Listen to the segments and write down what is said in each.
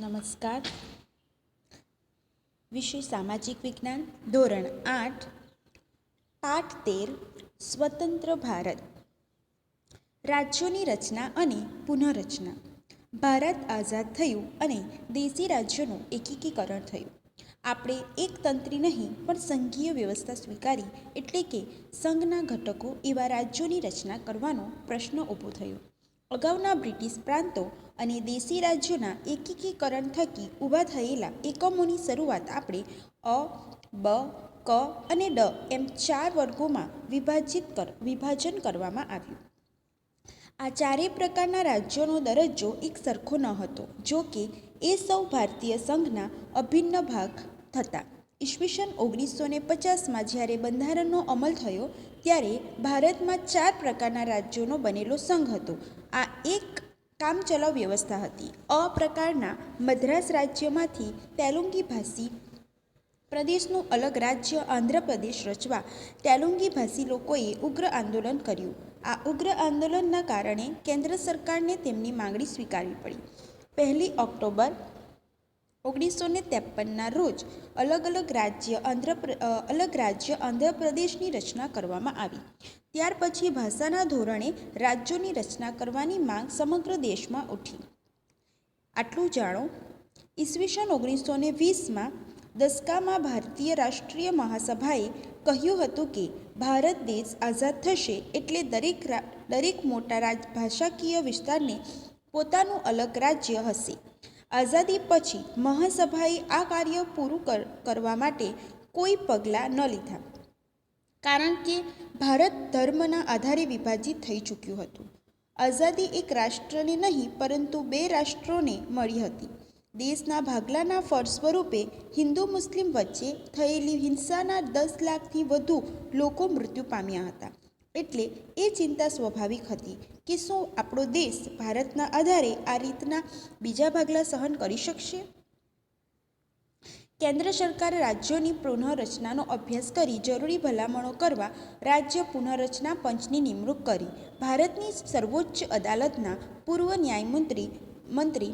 નમસ્કાર. વિષય સામાજિક વિજ્ઞાન, ધોરણ આઠ, પાઠ તેર, સ્વતંત્ર ભારત. રાજ્યોની રચના અને પુનઃરચના. ભારત આઝાદ થયું અને દેશી રાજ્યોનું એકીકરણ થયું. આપણે એક તંત્રી નહીં, પણ સંઘીય વ્યવસ્થા સ્વીકારી, એટલે કે સંઘના ઘટકો એવા રાજ્યોની રચના કરવાનો પ્રશ્ન ઊભો થયો. અગાઉના બ્રિટિશ પ્રાંતો અને દેશી રાજ્યોના એકીકરણ થકી ઊભા થયેલા એકમોની શરૂઆત આપણે અ, બ, ક અને ડ એમ ચાર વર્ગોમાં વિભાજિત કર, વિભાજન કરવામાં આવ્યું. આ ચારેય પ્રકારના રાજ્યોનો દરજ્જો એક સરખો ન હતો, જો કે એ સૌ ભારતીય સંઘના અભિન્ન ભાગ થતા ઈસવીસન ઓગણીસો ને પચાસમાં જ્યારે બંધારણનો અમલ થયો ત્યારે ભારતમાં ચાર પ્રકારના રાજ્યોનો બનેલો સંઘ હતો. આ એક કામચલાઉ વ્યવસ્થા હતી. અ પ્રકારના મદ્રાસ રાજ્યમાંથી તેલુંગી ભાષી પ્રદેશનું અલગ રાજ્ય આંધ્રપ્રદેશ રચવા તેલુંગી ભાષી લોકોએ ઉગ્ર આંદોલન કર્યું. આ ઉગ્ર આંદોલનના કારણે કેન્દ્ર સરકારને તેમની માંગણી સ્વીકારવી પડી. પહેલી ઓક્ટોબર ઓગણીસો ને ત્રેપનના રોજ અલગ અલગ રાજ્ય આંધ્ર અલગ રાજ્ય આંધ્રપ્રદેશની રચના કરવામાં આવી. ત્યાર પછી ભાષાના ધોરણે રાજ્યોની રચના કરવાની માંગ સમગ્ર દેશમાં ઉઠી. આટલું જાણો, ઈસવીસન ઓગણીસો ને વીસમાં દસકામાં ભારતીય રાષ્ટ્રીય મહાસભાએ કહ્યું હતું કે ભારત દેશ આઝાદ થશે એટલે દરેક દરેક મોટા રાજ, ભાષાકીય વિસ્તારને પોતાનું અલગ રાજ્ય હશે. આઝાદી પછી મહાસભાએ આ કાર્ય પૂરું કર, કરવા માટે કોઈ પગલાં ન લીધા. કારણ કે ભારત ધર્મના આધારે વિભાજિત થઈ ચૂક્યું હતું. આઝાદી એક રાષ્ટ્રને નહીં, પરંતુ બે રાષ્ટ્રોને મળી હતી. દેશના ભાગલાના ફળ સ્વરૂપે હિન્દુ મુસ્લિમ વચ્ચે થયેલી હિંસાના દસ લાખથી વધુ લોકો મૃત્યુ પામ્યા હતા. એટલે એ ચિંતા સ્વાભાવિક હતી કે શું આપણો દેશ ભારતના આધારે આ રીતના બીજા ભાગલા સહન કરી શકશે? કેન્દ્ર સરકારે રાજ્યોની પુનઃરચનાનો અભ્યાસ કરી જરૂરી ભલામણો કરવા રાજ્ય પુનઃરચના પંચની નિમણૂક કરી. ભારતની સર્વોચ્ચ અદાલતના પૂર્વ ન્યાયમંત્રી મંત્રી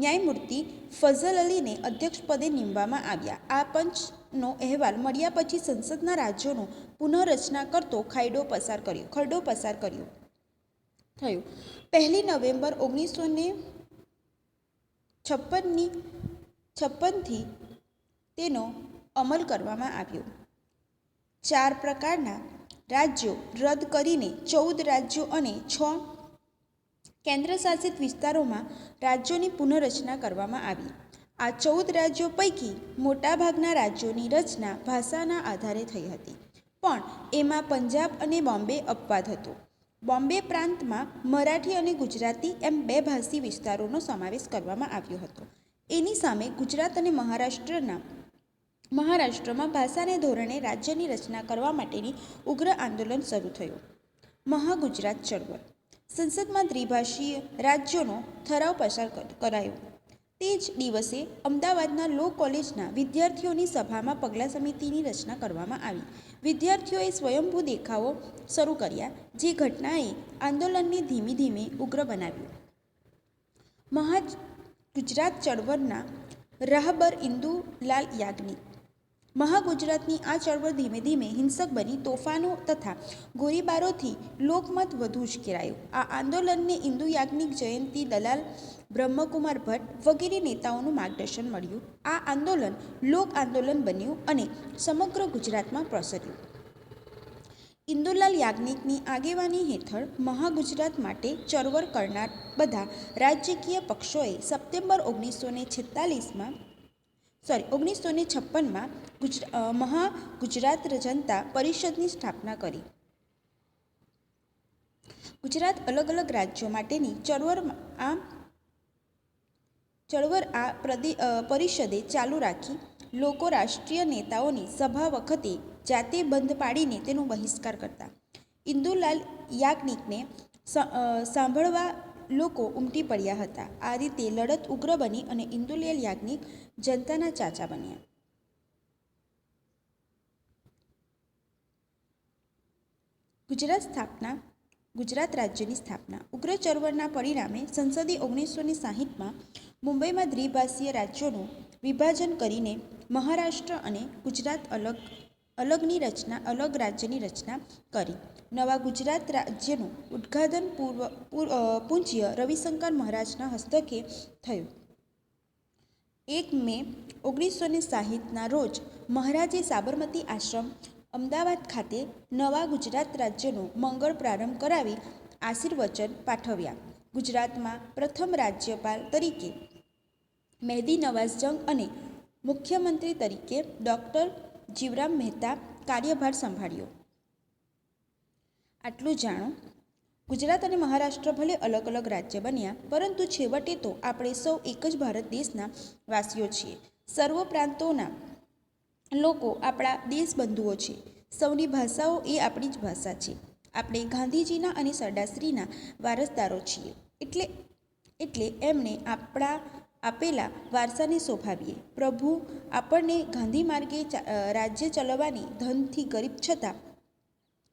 ન્યાયમૂર્તિ ફઝલ અલીને અધ્યક્ષપદે નીમવામાં આવ્યા. આ પંચનો અહેવાલ મળ્યા પછી સંસદના રાજ્યોનો પુનઃરચના કરતો ખાયડો પસાર કર્યો, ખરડો પસાર કર્યો. થયો. પહેલી નવેમ્બર ઓગણીસો ને છપ્પનની, છપ્પનથી તેનો અમલ કરવામાં આવ્યો. ચાર પ્રકારના રાજ્યો રદ કરીને ચૌદ રાજ્યો અને છ કેન્દ્રશાસિત વિસ્તારોમાં રાજ્યોની પુનઃરચના કરવામાં આવી. આ ચૌદ રાજ્યો પૈકી મોટાભાગના રાજ્યોની રચના ભાષાના આધારે થઈ હતી. પણ એમાં પંજાબ અને બોમ્બે અપવાદ હતો. બોમ્બે પ્રાંતમાં મરાઠી અને ગુજરાતી એમ બે ભાષી વિસ્તારોનો સમાવેશ કરવામાં આવ્યો હતો. એની સામે ગુજરાત અને મહારાષ્ટ્રના મહારાષ્ટ્રમાં ભાષાને ધોરણે રાજ્યની રચના કરવા માટેની ઉગ્ર આંદોલન શરૂ થયું. મહાગુજરાત ચળવળ. સંસદમાં દ્વિભાષીય રાજ્યોનો ઠરાવ પસાર કરાયો. તે જ દિવસે અમદાવાદના લો કોલેજના વિદ્યાર્થીઓની સભામાં પગલા સમિતિની રચના કરવામાં આવી. વિદ્યાર્થીઓએ સ્વયંભૂ દેખાવો શરૂ કર્યા, જે ઘટનાએ આંદોલનને ધીમે ધીમે ઉગ્ર બનાવ્યું. મહા ગુજરાત ચળવળના રાહબર ઇન્દુલાલ યાજ્ઞિક મહાગુજરાતની આ ચળવળ ધીમે ધીમે હિંસક બની તોફાનો તથા ગોળીબારોથી લોકમત વધુ ઉશ્કેરાયું. આ આંદોલનને ઇન્દુ યાજ્ઞિક જયંતિ, દલાલ, બ્રહ્મકુમાર ભટ્ટ વગેરે નેતાઓનું માર્ગદર્શન મળ્યું. આ આંદોલન લોક આંદોલન બન્યું અને સમગ્ર ગુજરાતમાં પ્રસર્યું. ઇન્દુલાલ યાજ્ઞિકની આગેવાની હેઠળ મહાગુજરાત માટે ચળવળ કરનાર બધા રાજકીય પક્ષોએ સપ્ટેમ્બર ઓગણીસો ને છેતાલીસમાં સોરી ઓગણીસો ને છપ્પનમાં મહા ગુજરાત જનતા પરિષદની સ્થાપના કરી. ગુજરાત અલગ અલગ રાજ્યો માટેની ચળવળ આ ચળવળ આ પરિષદે ચાલુ રાખી. લોકો રાષ્ટ્રીય નેતાઓની સભા વખતે જાતે બંધ પાડીને તેનો બહિષ્કાર કરતા. ઇન્દુલાલ યાજ્ઞિકને સાંભળવા લોકો ઉમટી પડ્યા હતા. આ રીતે લડત ઉગ્ર બની અને ઇન્દુલાલ યાજ્ઞિક જનતાના ચાચા બન્યા. ગુજરાત સ્થાપના, ગુજરાત રાજ્યની સ્થાપના. ઉગ્ર ચળવળના પરિણામે સંસદે ઓગણીસો ને સાહીઠમાં મુંબઈમાં દ્વિભાષીય રાજ્યોનું વિભાજન કરીને મહારાષ્ટ્ર અને ગુજરાત અલગ અલગની રચના, અલગ રાજ્યની રચના કરી. નવા ગુજરાત રાજ્યનું ઉદ્ઘાટન પૂર્વ પૂજ્ય રવિશંકર મહારાજના હસ્તકે થયું. એક મે ઓગણીસો ને સાહીઠના રોજ મહારાજે સાબરમતી આશ્રમ, અમદાવાદ ખાતે નવા ગુજરાત રાજ્યનો મંગળ પ્રારંભ કરાવી આશીર્વચન પાઠવ્યા. ગુજરાતમાં પ્રથમ રાજ્યપાલ તરીકે મહેદી નવાઝ જંગ અને મુખ્યમંત્રી તરીકે ડૉક્ટર જીવરામ મહેતા કાર્યભાર સંભાળ્યો. આટલું જાણો, ગુજરાત અને મહારાષ્ટ્ર ભલે અલગ અલગ રાજ્ય બન્યા, પરંતુ છેવટે તો આપણે સૌ એક જ ભારત દેશના વાસીઓ છીએ. સર્વ પ્રાંતોના લોકો આપણા દેશબંધુઓ છે. સૌની ભાષાઓ એ આપણી જ ભાષા છે. આપણે ગાંધીજીના અને સરદારશ્રીના વારસદારો છીએ. એટલે એટલે એમણે આપણા આપેલા વારસાને શોભાવીએ. પ્રભુ આપણને ગાંધી માર્ગે રાજ્ય ચલાવવાની ધનથી ગરીબ છતાં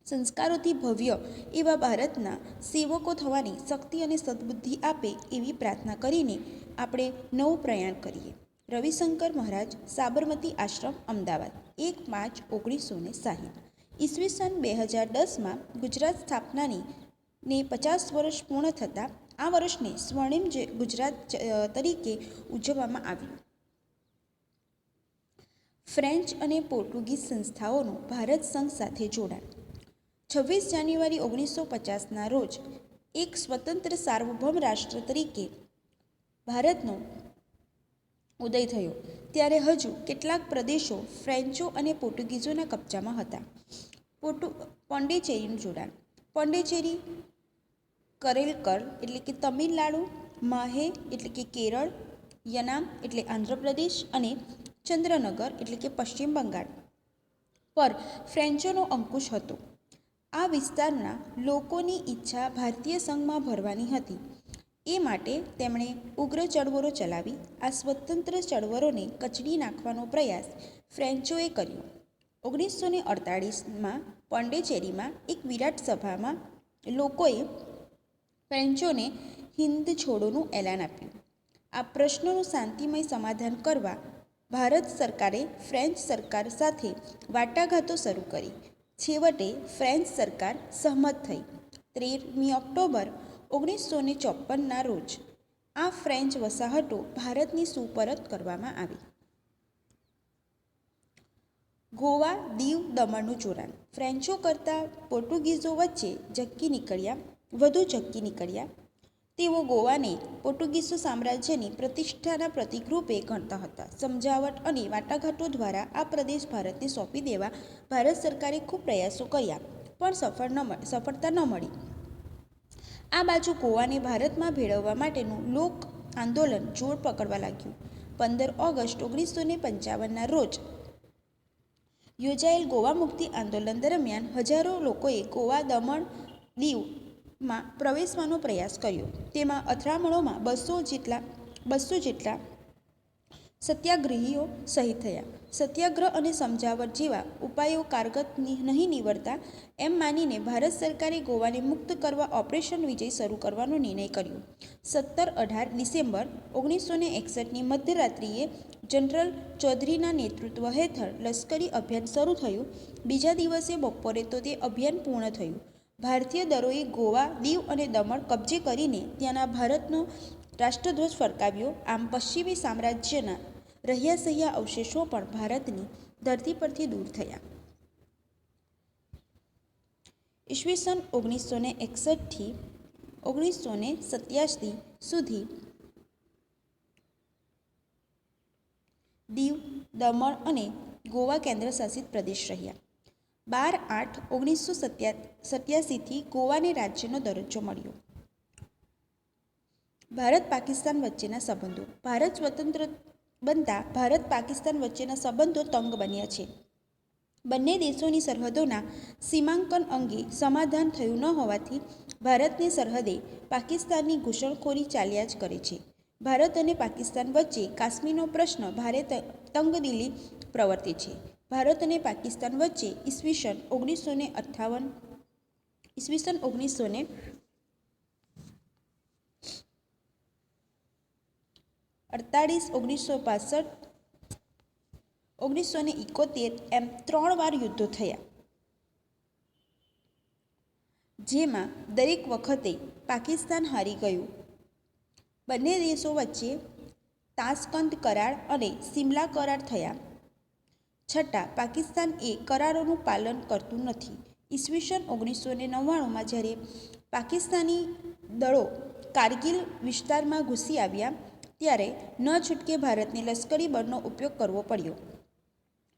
સંસ્કારોથી ભવ્ય એવા ભારતના સેવકો થવાની શક્તિ અને સદબુદ્ધિ આપે એવી પ્રાર્થના કરીને આપણે નવું પ્રયાણ કરીએ. રવિશંકર મહારાજ સાબરમતી આશ્રમ, અમદાવાદ, એક માર્ચ ઓગણીસો ને સાહીઠ. ઈસવીસન બે હજાર દસમાં ગુજરાત સ્થાપનાની ને પચાસ વર્ષ પૂર્ણ થતાં આ વર્ષને સ્વર્ણિમ ગુજરાત તરીકે ઉજવવામાં આવ્યું. ફ્રેન્ચ અને પોર્ટુગીઝ સંસ્થાઓનું ભારત સંઘ સાથે જોડાણ. છવ્વીસ જાન્યુઆરી ઓગણીસો પચાસના રોજ એક સ્વતંત્ર સાર્વભૌમ રાષ્ટ્ર તરીકે ભારતનો ઉદય થયો. ત્યારે હજુ કેટલાક પ્રદેશો ફ્રેન્ચો અને પોર્ટુગીઝોના કબજામાં હતા. પોર્ટુ, પોંડેચેરીનું જોડાણ. પોંડિચેરી કરેલકર એટલે કે તમિલનાડુ, માહે એટલે કે કેરળ, યનામ એટલે આંધ્રપ્રદેશ અને ચંદ્રનગર એટલે કે પશ્ચિમ બંગાળ પર ફ્રેન્ચોનો અંકુશ હતો. આ વિસ્તારના લોકોની ઈચ્છા ભારતીય સંઘમાં ભરવાની હતી. એ માટે તેમણે ઉગ્ર ચળવળો ચલાવી, આ સ્વતંત્ર ચળવળોને કચડી નાખવાનો પ્રયાસ ફ્રેન્ચોએ કર્યો. ઓગણીસો ને અડતાળીસમાં પોંડેચેરીમાં એક વિરાટ સભામાં લોકોએ ફ્રેન્ચોને હિન્દ છોડોનું એલાન આપ્યું. આ પ્રશ્નોનું શાંતિમય સમાધાન કરવા ભારત સરકારે ફ્રેન્ચ સરકાર સાથે વાટાઘાતો શરૂ કરી. છેવટે ફ્રેન્ચ સરકાર સહમત થઈ. તેરમી ઓક્ટોબર ઓગણીસો ને ચોપનના રોજ આ ફ્રેન્ચ વસાહતો ભારતની સુપરત કરવામાં આવી. ગોવા દીવ દમણનું જોડાણ. ફ્રેન્ચો કરતાં પોર્ટુગીઝો વચ્ચે જક્કી નીકળ્યા વધુ ચક્કી નીકળ્યા. તેઓ ગોવાને પોર્ટુગીઝો સામ્રાજ્યની પ્રતિષ્ઠાના પ્રતિકરૂપે ગણતા હતા. સમજાવટ અને વાટાઘાટો દ્વારા આ પ્રદેશ ભારતને સોંપી દેવા ભારત સરકારે ખૂબ પ્રયાસો કર્યા, પણ સફળ ન સફળતા ન મળી. આ બાજુ ગોવાને ભારતમાં ભેળવવા માટેનું લોક આંદોલન જોર પકડવા લાગ્યું. પંદર ઓગસ્ટ ઓગણીસો ને પંચાવનના રોજ યોજાયેલ ગોવા મુક્તિ આંદોલન દરમિયાન હજારો લોકોએ ગોવા દમણ દીવમાં પ્રવેશવાનો પ્રયાસ કર્યો. તેમાં અથડામણોમાં બસો જેટલા બસો જેટલા સત્યાગ્રહીઓ શહીદ થયા. સત્યાગ્રહ અને સમજાવટ જેવા ઉપાયો કારગત નહીં નીવડતા એમ માનીને ભારત સરકારે ગોવાને મુક્ત કરવા ઓપરેશન વિજય શરૂ કરવાનો નિર્ણય કર્યો. સત્તર અઢાર ડિસેમ્બર ઓગણીસો એકસઠની મધ્યરાત્રિએ જનરલ ચૌધરીના નેતૃત્વ હેઠળ લશ્કરી અભિયાન શરૂ થયું. બીજા દિવસે બપોરે તો તે અભિયાન પૂર્ણ થયું. ભારતીય દળોએ ગોવા, દીવ અને દમણ કબજે કરીને ત્યાંના ભારતનો રાષ્ટ્રધ્વજ ફરકાવ્યો. આમ પશ્ચિમી સામ્રાજ્યના રહ્યા સહ્યા અવશેષો પણ ભારતની ધરતી પરથી દૂર થયા. ઈસવીસન ઓગણીસો ને એકસઠથી ઓગણીસો ને સત્યાસી સુધી દીવ, દમણ અને ગોવા કેન્દ્રશાસિત પ્રદેશ રહ્યા. બાર આઠ ઓગણીસો સત્યા સત્યાસીથી ગોવાને રાજ્યનો દરજ્જો મળ્યો. ભારત પાકિસ્તાન વચ્ચેના સંબંધો. ભારત સ્વતંત્ર બનતા ભારત પાકિસ્તાન વચ્ચેના સંબંધો તંગ બન્યા છે. બંને દેશોની સરહદોના સીમાંકન અંગે સમાધાન થયું ન હોવાથી ભારતની સરહદે પાકિસ્તાનની ઘૂસણખોરી ચાલ્યા જ કરે છે. ભારત અને પાકિસ્તાન વચ્ચે કાશ્મીરનો પ્રશ્ન ભારે તંગદિલી પ્રવર્તે છે. ભારત અને પાકિસ્તાન વચ્ચે ઈસવીસન ઓગણીસો ને અઠ્ઠાવન, ઈસવીસન ઓગણીસો ને અડતાળીસ, ઓગણીસો પાસઠ ઓગણીસો ને એકોતેર એમ ત્રણ વાર યુદ્ધો થયા. જેમાં દરેક વખતે પાકિસ્તાન હારી ગયું. બંને દેશો વચ્ચે તાસ્કંદ કરાર અને સિમલા કરાર થયા. છતાં પાકિસ્તાન એ કરારોનું પાલન કરતું નથી. ઈસવીસન ઓગણીસો ને નવ્વાણુંમાં જ્યારે પાકિસ્તાની દળો કારગિલ વિસ્તારમાં ઘૂસી આવ્યા, ત્યારે ન છૂટકે ભારતને લશ્કરી બળનો ઉપયોગ કરવો પડ્યો.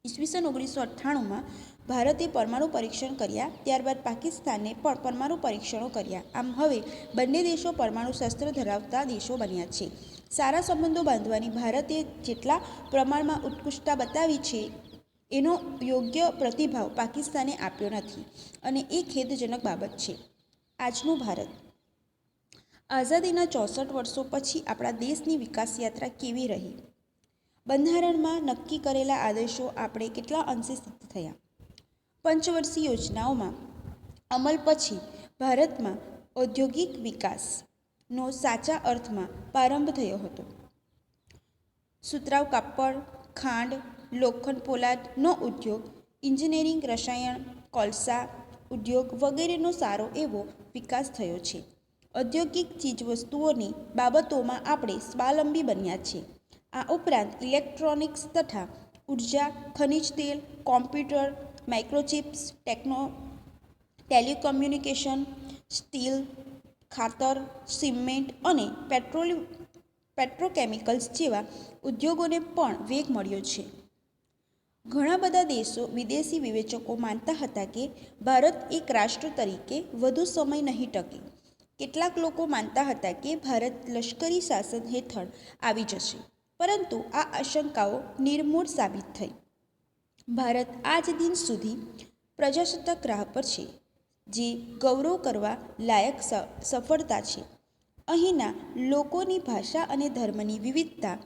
ઈસવીસન ઓગણીસો અઠ્ઠાણુંમાં ભારતે પરમાણુ પરીક્ષણ કર્યા, ત્યારબાદ પાકિસ્તાને પણ પરમાણુ પરીક્ષણો કર્યા. આમ હવે બંને દેશો પરમાણુ શસ્ત્ર ધરાવતા દેશો બન્યા છે. સારા સંબંધો બાંધવાની ભારતે જેટલા પ્રમાણમાં ઉત્કૃષ્ટતા બતાવી છે એનો યોગ્ય પ્રતિભાવ પાકિસ્તાને આપ્યો નથી અને એ ખેદજનક બાબત છે. આજનું ભારત. આઝાદીના ચોસઠ વર્ષો પછી આપણા દેશની વિકાસ યાત્રા કેવી રહી? બંધારણમાં નક્કી કરેલા આદેશો આપણે કેટલા અંશે સિદ્ધ થયા? પંચવર્ષીય યોજનાઓમાં અમલ પછી ભારતમાં ઔદ્યોગિક વિકાસનો સાચા અર્થમાં પ્રારંભ થયો હતો. સુતરાવ કાપડ, ખાંડ લોખંડ પોલાદનો ઉદ્યોગ એન્જિનિયરિંગ રસાયણ, કોલસા ઉદ્યોગ વગેરેનો સારો એવો વિકાસ થયો છે. ઔદ્યોગિક ચીજવસ્તુઓની બાબતોમાં આપણે સ્વાવલંબી બન્યા છે આ ઉપરાંત ઇલેક્ટ્રોનિક્સ તથા ઊર્જા, ખનિજ તેલ, computer, microchips, techno, telecommunication, steel, ખાતર, સિમેન્ટ અને પેટ્રોલ પેટ્રોકેમિકલ્સ જેવા ઉદ્યોગોને પણ વેગ મળ્યો છે. ઘણા બધા દેશો વિદેશી વિવેચકો માનતા હતા કે ભારત એક રાષ્ટ્ર તરીકે વધુ સમય નહીં ટકે. કેટલાક લોકો માનતા હતા કે ભારત લશ્કરી શાસન હેઠળ આવી જશે. પરંતુ આ આશંકાઓ નિર્મૂળ સાબિત થઈ. ભારત આજ દિન સુધી પ્રજાસત્તાક રાહ પર છે, જે ગૌરવ કરવા લાયક સફળતા છે. અહીંના લોકોની ભાષા અને ધર્મની વિવિધતા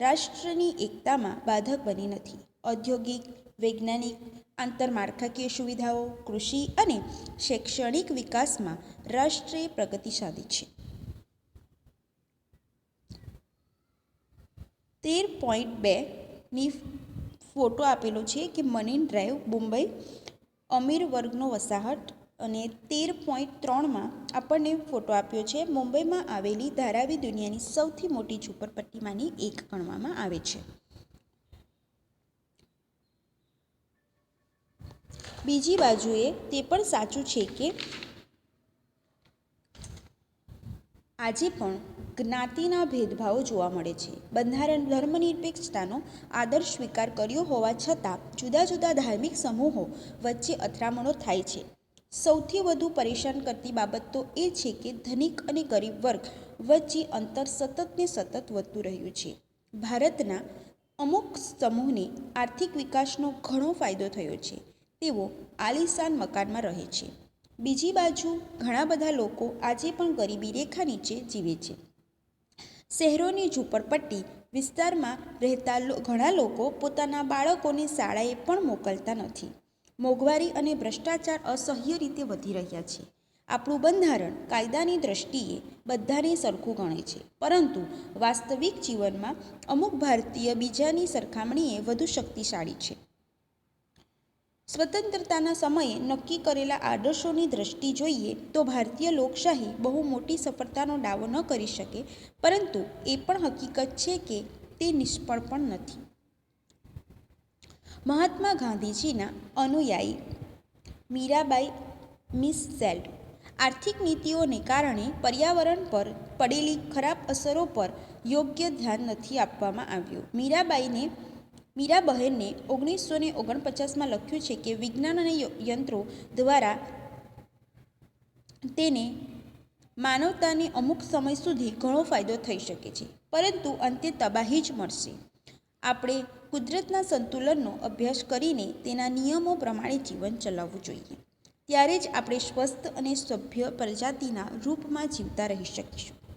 રાષ્ટ્રની એકતામાં બાધક બની નથી. ઔદ્યોગિક, વૈજ્ઞાનિક, આંતરમાળખાકીય સુવિધાઓ, કૃષિ અને શૈક્ષણિક વિકાસમાં રાષ્ટ્રે પ્રગતિ સાધી છે. તેર પોઈન્ટ બેની ફોટો આપેલો છે કે મનીન ડ્રાઈવ મુંબઈ, અમીર વર્ગનો વસાહત અને તેર પોઈન્ટ ત્રણમાં આપણને ફોટો આપ્યો છે. મુંબઈમાં આવેલી ધારાવી દુનિયાની સૌથી મોટી ઝૂંપડપટ્ટીમાંની એક ગણવામાં આવે છે. બીજી બાજુએ તે પણ સાચું છે કે આજે પણ જ્ઞાતિના ભેદભાવો જોવા મળે છે. બંધારણ ધર્મનિરપેક્ષતાનો આદર્શ સ્વીકાર કર્યો હોવા છતાં જુદા જુદા ધાર્મિક સમૂહો વચ્ચે અથડામણો થાય છે. સૌથી વધુ પરેશાન કરતી બાબત તો એ છે કે ધનિક અને ગરીબ વર્ગ વચ્ચે અંતર સતત ને સતત વધતું રહ્યું છે. ભારતના અમુક સમૂહને આર્થિક વિકાસનો ઘણો ફાયદો થયો છે. તેઓ આલિશાન મકાનમાં રહે છે. બીજી બાજુ ઘણા બધા લોકો આજે પણ ગરીબી રેખા નીચે જીવે છે. શહેરોની ઝૂંપડપટ્ટી વિસ્તારમાં રહેતા ઘણા લોકો પોતાના બાળકોને શાળાએ પણ મોકલતા નથી. મોંઘવારી અને ભ્રષ્ટાચાર અસહ્ય રીતે વધી રહ્યા છે. આપણું બંધારણ કાયદાની દ્રષ્ટિએ બધાને સરખું ગણે છે. પરંતુ વાસ્તવિક જીવનમાં અમુક ભારતીય બીજાની સરખામણીએ વધુ શક્તિશાળી છે. સ્વતંત્રતાના સમયે નક્કી કરેલા આદર્શોની દ્રષ્ટિ જોઈએ તો ભારતીય લોકશાહી બહુ મોટી સફળતાનો દાવો ન કરી શકે, પરંતુ એ પણ હકીકત છે કે તે નિષ્ફળ પણ નથી. મહાત્મા ગાંધીજીના અનુયાયી મીરાબાઈ મિસ સેલ્ડ આર્થિક નીતિઓને કારણે પર્યાવરણ પર પડેલી ખરાબ અસરો પર યોગ્ય ધ્યાન નથી આપવામાં આવ્યું. મીરાબાઈને મીરાબહેને ઓગણીસો ને ઓગણપચાસમાં લખ્યું છે કે વિજ્ઞાન અને યંત્રો દ્વારા તેને માનવતાને અમુક સમય સુધી ઘણો ફાયદો થઈ શકે છે. પરંતુ અંતે તબાહી જ મળશે. આપણે કુદરતના સંતુલનનો અભ્યાસ કરીને તેના નિયમો પ્રમાણે જીવન ચલાવવું જોઈએ. ત્યારે જ આપણે સ્વસ્થ અને સભ્ય પ્રજાતિના રૂપમાં જીવતા રહી શકીશું.